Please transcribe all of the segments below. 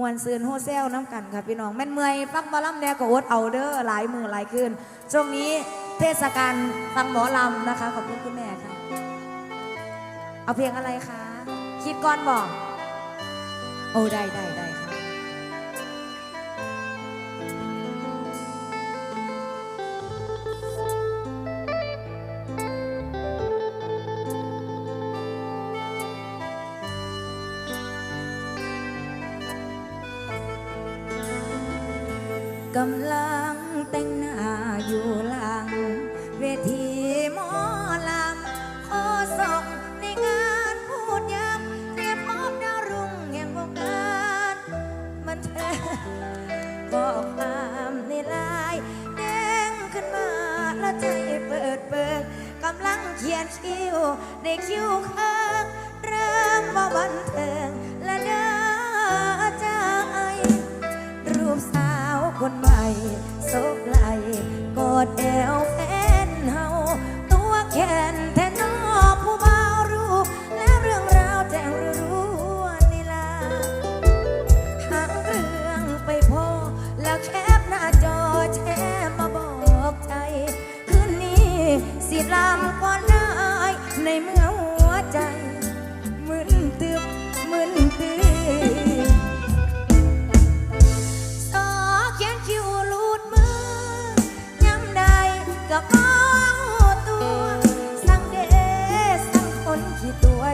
มวนซืนโฮเซลน้ำกันค่ะพี่น้องแม่นเมื่อยฟังหมอลำเนี่ยก็อดเอาเด้อหลายมือหลายคืนช่วงนี้เทศกาลฟังหมอลำนะคะขอบคุณคุณแม่ค่ะ เอาเพลงอะไรคะ คิดก่อนบอกโอ้ได้ได้ได้ กำลังแต่งหน้าอยู่หลัง เวทีหมอลำขอส่งในงานพูดย้ำเตรียมพบดาวรุ่งแห่งวงการมันเธอบอกความในไลายแดงขึ้นมาแล้วใจเปิดเปิดกำลังเขียนคิวในคิวข้างเริ่มว่าบันเทิงและเด้อ คนใหม่โซกไหลกอดแอวแฟนเฮาตัวแขนแทนนอผู้บ่าวรูปและเรื่องราวแจ้งรู้นี่ล่ะหางเรื่องไปพอ แล้วแคปหน้าจอแชร์มาบอกใจ คืนนี้สิลำก่อนได้ในเมื่อ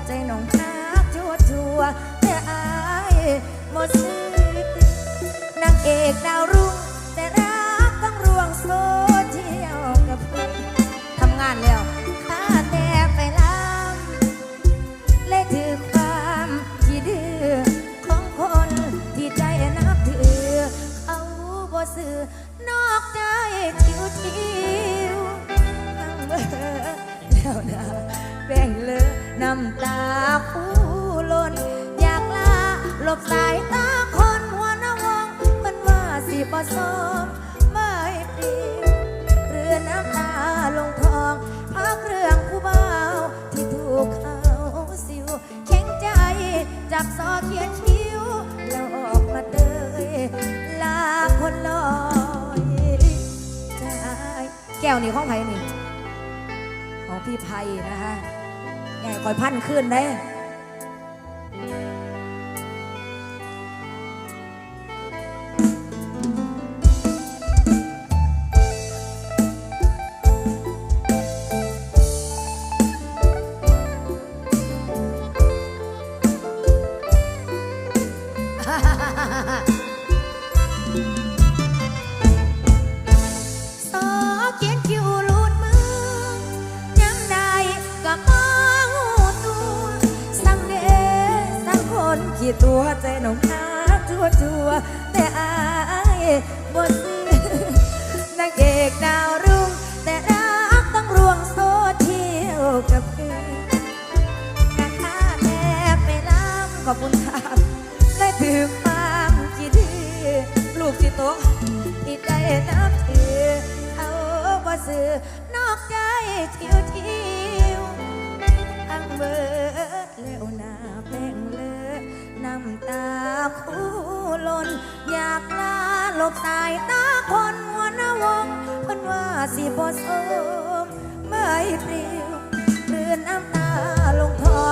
ใจน้องฮักชัวชัวแต่อายหมดสิ้นนางเอกดาวรุ่ง น้ำตาผู้ล้นอยากลาหลบสายตาคนหัวหน้าวง มันว่าสิบ่สมไม่ปรีเรือน้ำตาลงทองพักเรื่องผู้บ่าวที่ถูกเขาสิวแข็งใจจับซอเขียนคิ้วแล้วออกมาเตยลาคนลอยใจแก้วนี่ของไผ่นี่ ของพี่ไผ่นะคะ ใหญ่คอยพันขึ้นได้ คนขี้ตัวใจหนองนาจัวจัวแต่อายบ่ซื้อนางเอกดาวรุ่งแต่รักต้องรวงโซเชียลกับเพื่อนกะค่าแทบไปล้ำขอบคุณครับและถือความคิดดีลูกสิโตที่ใจนับถือเขาบ่ซื้อนอกใจ บสายตาคนหัวนวงเพิ่นว่าสิบ่สมไม่ปลิวเรือนน้ำตาลงทอ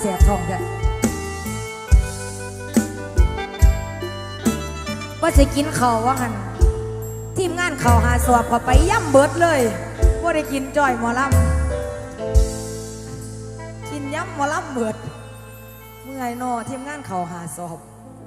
แสบทองจ้ะว่าจะกินข้าวว่าหันทีมงานข้าวหาสอบเขาไปย่ำเบิดเลยว่าได้กินจ่อยหมอลำกินย่ำหมอลำเบิด เมื่อยนอทีมงานข้าวหาสอบ